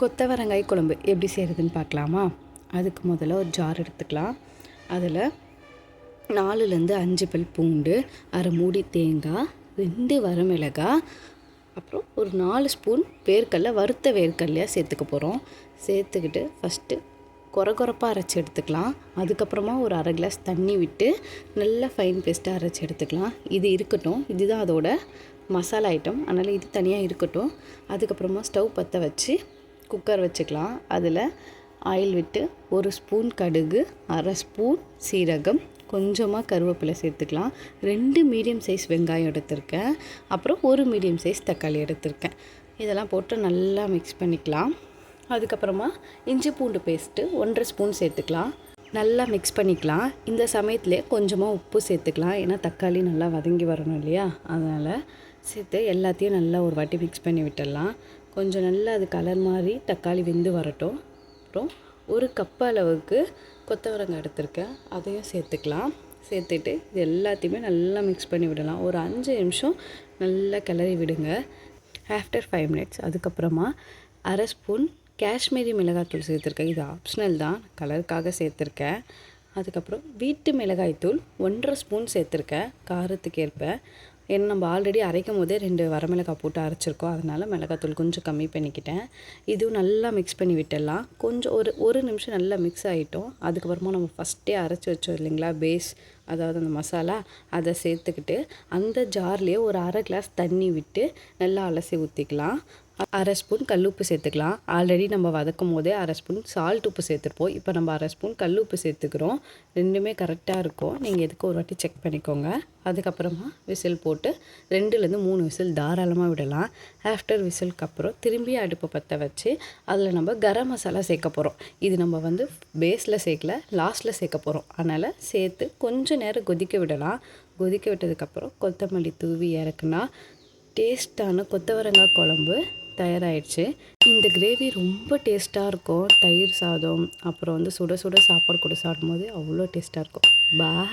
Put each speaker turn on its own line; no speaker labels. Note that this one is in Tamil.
கொத்தவரங்காய் குழம்பு எப்படி செய்கிறதுன்னு பார்க்கலாமா? அதுக்கு முதல்ல ஒரு ஜார் எடுத்துக்கலாம். அதில் நாலுலேருந்து அஞ்சு பல் பூண்டு அரை மூடி தேங்காய் ரெண்டு வரமிளகாய் அப்புறம் ஒரு நாலு ஸ்பூன் வேர்க்கடல வறுத்த வேர்க்கடலையாக சேர்த்துக்க போகிறோம் சேர்த்துக்கிட்டு ஃபஸ்ட்டு கொர கொரப்பாக அரைச்சி எடுத்துக்கலாம். அதுக்கப்புறமா ஒரு அரை கிளாஸ் தண்ணி விட்டு நல்லா ஃபைன் பேஸ்ட்டாக அரைச்சி எடுத்துக்கலாம். இது இருக்கட்டும். இதுதான் அதோட மசாலா ஐட்டம் அதனால் இது தனியாக இருக்கட்டும். அதுக்கப்புறமா ஸ்டவ் பற்ற வச்சு குக்கர் வச்சுக்கலாம். அதில் ஆயில் விட்டு ஒரு ஸ்பூன் கடுகு அரை ஸ்பூன் சீரகம் கொஞ்சமாக கருவேப்பிலை சேர்த்துக்கலாம். ரெண்டு மீடியம் சைஸ் வெங்காயம் எடுத்திருக்கேன். அப்புறம் ஒரு மீடியம் சைஸ் தக்காளி எடுத்திருக்கேன். இதெல்லாம் போட்டு நல்லா மிக்ஸ் பண்ணிக்கலாம். அதுக்கப்புறமா இஞ்சி பூண்டு பேஸ்ட்டு ஒன்றரை ஸ்பூன் சேர்த்துக்கலாம். நல்லா மிக்ஸ் பண்ணிக்கலாம். இந்த சமயத்துலேயே கொஞ்சமாக உப்பு சேர்த்துக்கலாம். ஏன்னா தக்காளி நல்லா வதங்கி வரணும் இல்லையா? அதனால் சேர்த்து எல்லாத்தையும் நல்லா ஒரு வாட்டி மிக்ஸ் பண்ணி விட்டுடலாம். கொஞ்சம் நல்லா அது கலர் மாதிரி தக்காளி வெந்து வரட்டும். அப்புறம் ஒரு கப் அளவுக்கு கொத்தவரங்காய் எடுத்திருக்கேன். அதையும் சேர்த்துக்கலாம். சேர்த்துட்டு இது எல்லாத்தையுமே நல்லா மிக்ஸ் பண்ணி விடலாம். ஒரு அஞ்சு நிமிஷம் நல்லா கிளறி விடுங்க. ஆஃப்டர் ஃபைவ் மினிட்ஸ் அதுக்கப்புறமா அரை ஸ்பூன் காஷ்மீரி மிளகாய்த்தூள் சேர்த்துருக்கேன். இது ஆப்ஷனல் தான். கலருக்காக சேர்த்துருக்கேன். அதுக்கப்புறம் வீட்டு மிளகாய்த்தூள் ஒன்றரை ஸ்பூன் சேர்த்துருக்கேன் காரத்துக்கு ஏற்ப. ஏன்னா நம்ம ஆல்ரெடி அரைக்கும் போதே ரெண்டு வரமிளகாய் போட்டு அரைச்சிருக்கோம். அதனால் மிளகாத்தூள் கொஞ்சம் கம்மி பண்ணிக்கிட்டேன். இதுவும் நல்லா மிக்ஸ் பண்ணி விட்டுடலாம். கொஞ்சம் ஒரு ஒரு நிமிஷம் நல்லா மிக்ஸ் ஆகிட்டோம் அதுக்கப்புறமா நம்ம ஃபஸ்ட்டே அரைச்சி வச்சோம் இல்லைங்களா பேஸ் அதாவது அந்த மசாலா அதை சேர்த்துக்கிட்டு அந்த ஜார்லேயே ஒரு அரை கிளாஸ் தண்ணி விட்டு நல்லா அலசி ஊற்றிக்கலாம் அரை ஸ்பூன் கல் உப்பு சேர்த்துக்கலாம். ஆல்ரெடி நம்ம வதக்கும் போதே அரை ஸ்பூன் சால்ட் உப்பு சேர்த்துருப்போம். இப்போ நம்ம அரை ஸ்பூன் கல் உப்பு சேர்த்துக்கிறோம். ரெண்டுமே கரெக்டாக இருக்கும். நீங்கள் எதுக்கு ஒரு வாட்டி செக் பண்ணிக்கோங்க. அதுக்கப்புறமா விசில் போட்டு ரெண்டுலேருந்து மூணு விசில் தாராளமாக விடலாம். ஆஃப்டர் விசிலுக்கு அப்புறம் திரும்பி அடுப்பை பற்ற வச்சு அதில் நம்ம கரம் மசாலா சேர்க்க போகிறோம் இது நம்ம வந்து பேஸில் சேர்க்கல லாஸ்ட்டில் சேர்க்க போகிறோம் அதனால் சேர்த்து கொஞ்சம் நேரம் கொதிக்க விடலாம். கொதிக்க விட்டதுக்கப்புறம் கொத்தமல்லி தூவி இறக்குனா டேஸ்ட்டான கொத்தவரங்காய் குழம்பு தயாராகிடுச்சு இந்த கிரேவி ரொம்ப டேஸ்ட்டாக இருக்கும். தயிர் சாதம் அப்புறம் வந்து சுட சுட சாப்பாடு கூட சாப்பிடும்போது அவ்வளோ டேஸ்ட்டாக இருக்கும். பா